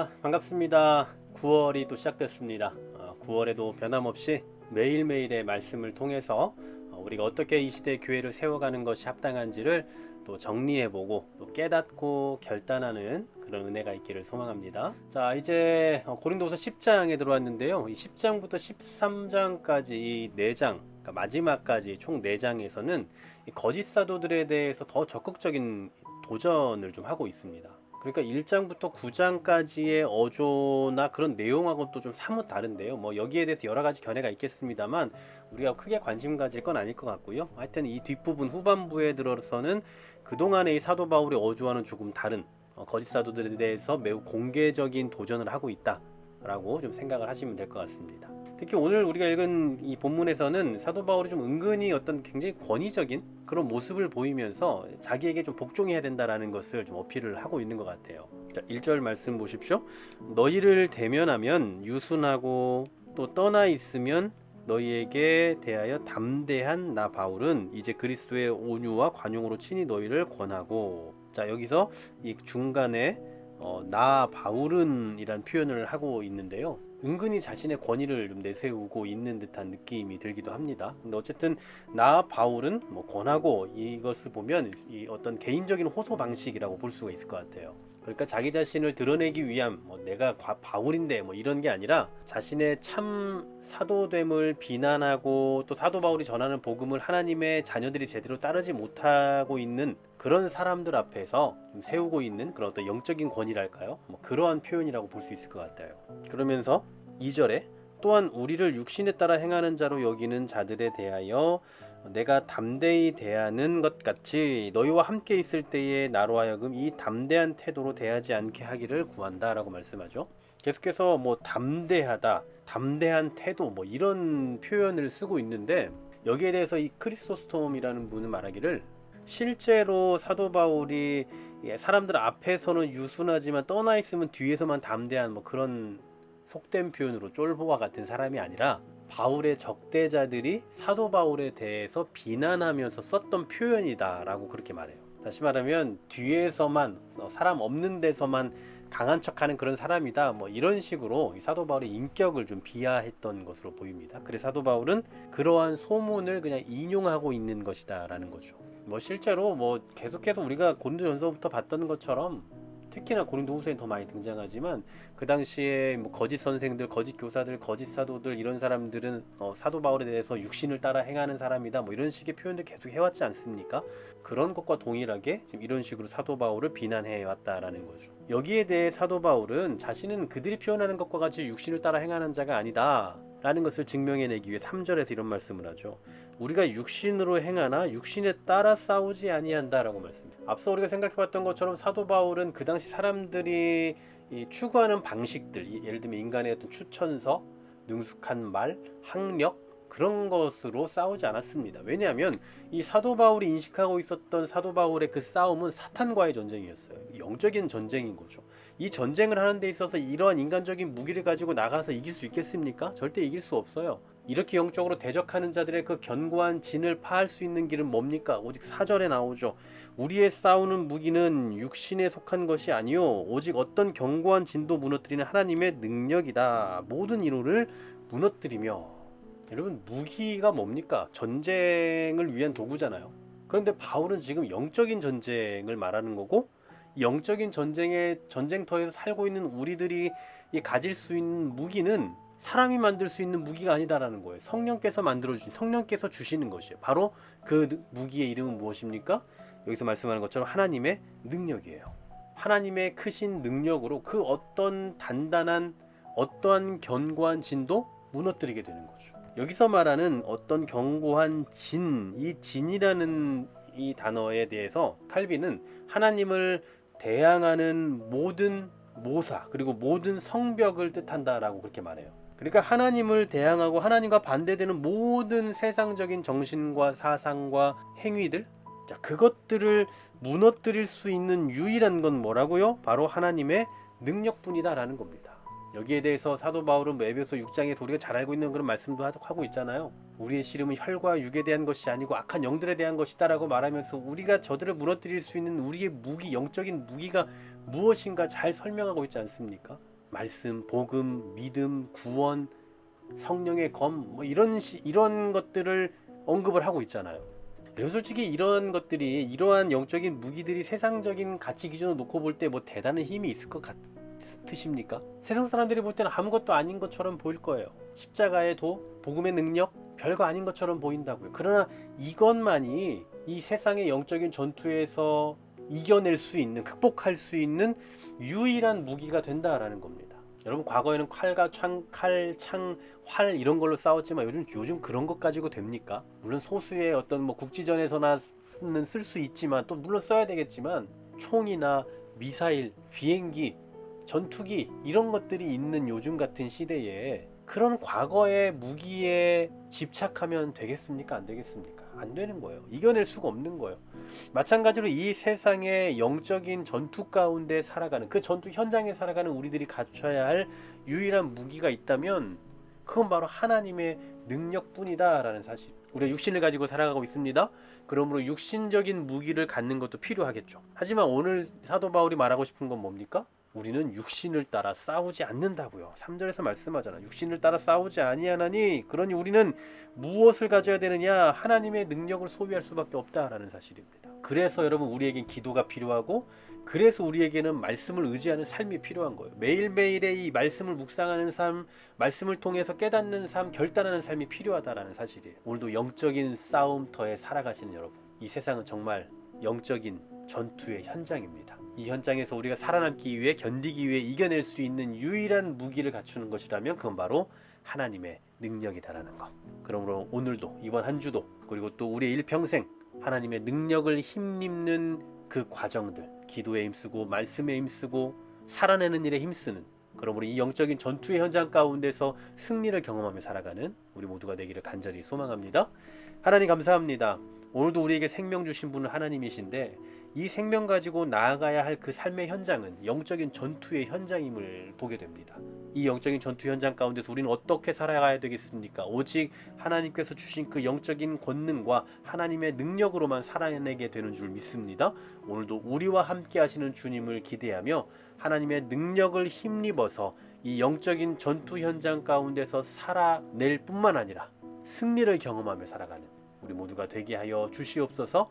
자, 반갑습니다. 9월이 또 시작됐습니다. 9월에도 변함없이 매일매일의 말씀을 통해서 어, 우리가 어떻게 이 시대 교회를 세워가는 것이 합당한지를 또 정리해보고 또 깨닫고 결단하는 그런 은혜가 있기를 소망합니다. 자, 이제 어, 고린도후서 10장에 들어왔는데요. 이 10장부터 13장까지 이 4장, 그러니까 마지막까지 총 4장에서는 거짓 사도들에 대해서 더 적극적인 도전을 좀 하고 있습니다. 그러니까 1장부터 9장까지의 어조나 그런 내용하고는 또 좀 사뭇 다른데요. 뭐 여기에 대해서 여러 가지 견해가 있겠습니다만 우리가 크게 관심 가질 건 아닐 것 같고요. 하여튼 이 뒷부분 후반부에 들어서는 그동안의 이 사도 바울의 어조와는 조금 다른 어, 거짓 사도들에 대해서 매우 공개적인 도전을 하고 있다라고 좀 생각을 하시면 될 것 같습니다. 특히 오늘 우리가 읽은 이 본문에서는 사도 바울이 좀 은근히 어떤 굉장히 권위적인 그런 모습을 보이면서 자기에게 좀 복종해야 된다라는 것을 좀 어필을 하고 있는 것 같아요. 자, 1절 말씀 보십시오. 너희를 대면하면 유순하고 또 떠나 있으면 너희에게 대하여 담대한 나 바울은 이제 그리스도의 온유와 관용으로 친히 너희를 권하고 자 여기서 이 중간에 어, 나 바울은이란 표현을 하고 있는데요. 은근히 자신의 권위를 좀 내세우고 있는 듯한 느낌이 들기도 합니다. 근데 어쨌든 나 바울은 뭐 권하고 이것을 보면 이 어떤 개인적인 호소 방식이라고 볼 수가 있을 것 같아요. 그러니까 자기 자신을 드러내기 위함, 뭐 내가 과- 바울인데 뭐 이런 게 아니라 자신의 참 사도됨을 비난하고 또 사도 바울이 전하는 복음을 하나님의 자녀들이 제대로 따르지 못하고 있는 그런 사람들 앞에서 좀 세우고 있는 그런 어떤 영적인 권위랄까요? 뭐 그러한 표현이라고 볼 수 있을 것 같아요. 그러면서 2절에 또한 우리를 육신에 따라 행하는 자로 여기는 자들에 대하여 내가 담대히 대하는 것 같이 너희와 함께 있을 때에 나로 하여금 이 담대한 태도로 대하지 않게 하기를 구한다라고 말씀하죠. 계속해서 뭐 담대하다, 담대한 태도 뭐 이런 표현을 쓰고 있는데 여기에 대해서 이 크리스토스톰이라는 분은 말하기를 실제로 사도 바울이 예, 사람들 앞에서는 유순하지만 떠나 있으면 뒤에서만 담대한 뭐 그런 속된 표현으로 쫄보와 같은 사람이 아니라 바울의 적대자들이 사도 바울에 대해서 비난하면서 썼던 표현이다라고 그렇게 말해요. 다시 말하면 뒤에서만 어, 사람 없는 데서만 강한 척하는 그런 사람이다. 뭐 이런 식으로 이 사도 바울의 인격을 좀 비하했던 것으로 보입니다. 그래서 사도 바울은 그러한 소문을 그냥 인용하고 있는 것이다라는 거죠. 뭐 실제로 뭐 계속해서 우리가 고린도전서부터 봤던 것처럼 특히나 고린도후서에 더 많이 등장하지만 그 당시에 뭐 거짓 선생들, 거짓 교사들, 거짓 사도들 이런 사람들은 어, 사도 바울에 대해서 육신을 따라 행하는 사람이다 뭐 이런 식의 표현들 계속 해왔지 않습니까? 그런 것과 동일하게 지금 이런 식으로 사도 바울을 비난해 왔다라는 거죠. 여기에 대해 사도 바울은 자신은 그들이 표현하는 것과 같이 육신을 따라 행하는 자가 아니다. 라는 것을 증명해내기 위해 3절에서 이런 말씀을 하죠. 우리가 육신으로 행하나 육신에 따라 싸우지 아니한다라고 말씀합니다. 앞서 우리가 생각해봤던 것처럼 사도 바울은 그 당시 사람들이 이 추구하는 방식들, 이 예를 들면 인간의 어떤 추천서, 능숙한 말, 학력 그런 것으로 싸우지 않았습니다. 왜냐하면 이 사도 바울이 인식하고 있었던 사도 바울의 그 싸움은 사탄과의 전쟁이었어요. 영적인 전쟁인 거죠. 이 전쟁을 하는 데 있어서 이러한 인간적인 무기를 가지고 나가서 이길 수 있겠습니까? 절대 이길 수 없어요. 이렇게 영적으로 대적하는 자들의 그 견고한 진을 파할 수 있는 길은 뭡니까? 오직 사절에 나오죠. 우리의 싸우는 무기는 육신에 속한 것이 아니요 오직 어떤 견고한 진도 무너뜨리는 하나님의 능력이다. 모든 이론을 무너뜨리며 여러분 무기가 뭡니까? 전쟁을 위한 도구잖아요. 그런데 바울은 지금 영적인 전쟁을 말하는 거고 이 영적인 전쟁의 전쟁터에서 살고 있는 우리들이 이 가질 수 있는 무기는 사람이 만들 수 있는 무기가 아니다라는 거예요. 성령께서 만들어 주신 성령께서 주시는 것이에요. 바로 그 느- 무기의 이름은 무엇입니까? 여기서 말씀하는 것처럼 하나님의 능력이에요. 하나님의 크신 능력으로 그 어떤 단단한 어떠한 견고한 진도 무너뜨리게 되는 거죠. 여기서 말하는 어떤 견고한 진, 이 진이라는 이 단어에 대해서 칼빈은 하나님을 대항하는 모든 모사 그리고 모든 성벽을 뜻한다라고 그렇게 말해요. 그러니까 하나님을 대항하고 하나님과 반대되는 모든 세상적인 정신과 사상과 행위들 자, 그것들을 무너뜨릴 수 있는 유일한 건 뭐라고요? 바로 하나님의 능력뿐이다라는 겁니다. 여기에 대해서 사도 바울은 뭐 에베소 6장에서 우리가 잘 알고 있는 그런 말씀도 하- 하고 있잖아요. 우리의 씨름은 혈과 육에 대한 것이 아니고 악한 영들에 대한 것이다라고 말하면서 우리가 저들을 무너뜨릴 수 있는 우리의 무기, 영적인 무기가 무엇인가 잘 설명하고 있지 않습니까? 말씀, 복음, 믿음, 구원, 성령의 검, 뭐 이런 시, 이런 것들을 언급을 하고 있잖아요. 그리고 솔직히 이런 것들이 이러한 영적인 무기들이 세상적인 가치 기준으로 놓고 볼 때 뭐 대단한 힘이 있을 것 같 으십니까? 세상 사람들이 볼 때는 아무것도 아닌 것처럼 보일 거예요. 십자가의 도, 복음의 능력, 별거 아닌 것처럼 보인다고요. 그러나 이것만이 이 세상의 영적인 전투에서 이겨낼 수 있는, 극복할 수 있는 유일한 무기가 된다라는 겁니다. 여러분 과거에는 칼과 창, 칼, 창, 활 이런 걸로 싸웠지만 요즘 요즘 그런 것 가지고 됩니까? 물론 소수의 어떤 뭐 국지전에서나 쓰는 쓸 수 있지만 또 물론 써야 되겠지만 총이나 미사일, 비행기, 전투기 이런 것들이 있는 요즘 같은 시대에 그런 과거의 무기에 집착하면 되겠습니까? 안 되겠습니까? 안 되는 거예요. 이겨낼 수가 없는 거예요. 마찬가지로 이 세상의 영적인 전투 가운데 살아가는 그 전투 현장에 살아가는 우리들이 갖춰야 할 유일한 무기가 있다면 그건 바로 하나님의 능력뿐이다라는 사실. 우리가 육신을 가지고 살아가고 있습니다. 그러므로 육신적인 무기를 갖는 것도 필요하겠죠. 하지만 오늘 사도 바울이 말하고 싶은 건 뭡니까? 우리는 육신을 따라 싸우지 않는다고요. 3절에서 말씀하잖아. 육신을 따라 싸우지 아니하나니 그러니 우리는 무엇을 가져야 되느냐? 하나님의 능력을 소유할 수밖에 없다라는 사실입니다. 그래서 여러분 우리에겐 기도가 필요하고 그래서 우리에게는 말씀을 의지하는 삶이 필요한 거예요. 매일매일의 이 말씀을 묵상하는 삶, 말씀을 통해서 깨닫는 삶, 결단하는 삶이 필요하다라는 사실이에요. 오늘도 영적인 싸움터에 살아가시는 여러분. 이 세상은 정말 영적인 전투의 현장입니다. 이 현장에서 우리가 살아남기 위해 견디기 위해 이겨낼 수 있는 유일한 무기를 갖추는 것이라면 그건 바로 하나님의 능력이다라는 거. 그러므로 오늘도 이번 한 주도 그리고 또 우리의 일평생 하나님의 능력을 힘입는 그 과정들, 기도에 힘쓰고 말씀에 힘쓰고 살아내는 일에 힘쓰는 그러므로 이 영적인 전투의 현장 가운데서 승리를 경험하며 살아가는 우리 모두가 되기를 간절히 소망합니다. 하나님 감사합니다. 오늘도 우리에게 생명 주신 분은 하나님이신데 이 생명 가지고 나아가야 할 그 삶의 현장은 영적인 전투의 현장임을 보게 됩니다. 이 영적인 전투 현장 가운데서 우리는 어떻게 살아가야 되겠습니까? 오직 하나님께서 주신 그 영적인 권능과 하나님의 능력으로만 살아내게 되는 줄 믿습니다. 오늘도 우리와 함께 하시는 주님을 기대하며 하나님의 능력을 힘입어서 이 영적인 전투 현장 가운데서 살아낼 뿐만 아니라 승리를 경험하며 살아가는 우리 모두가 되게 하여 주시옵소서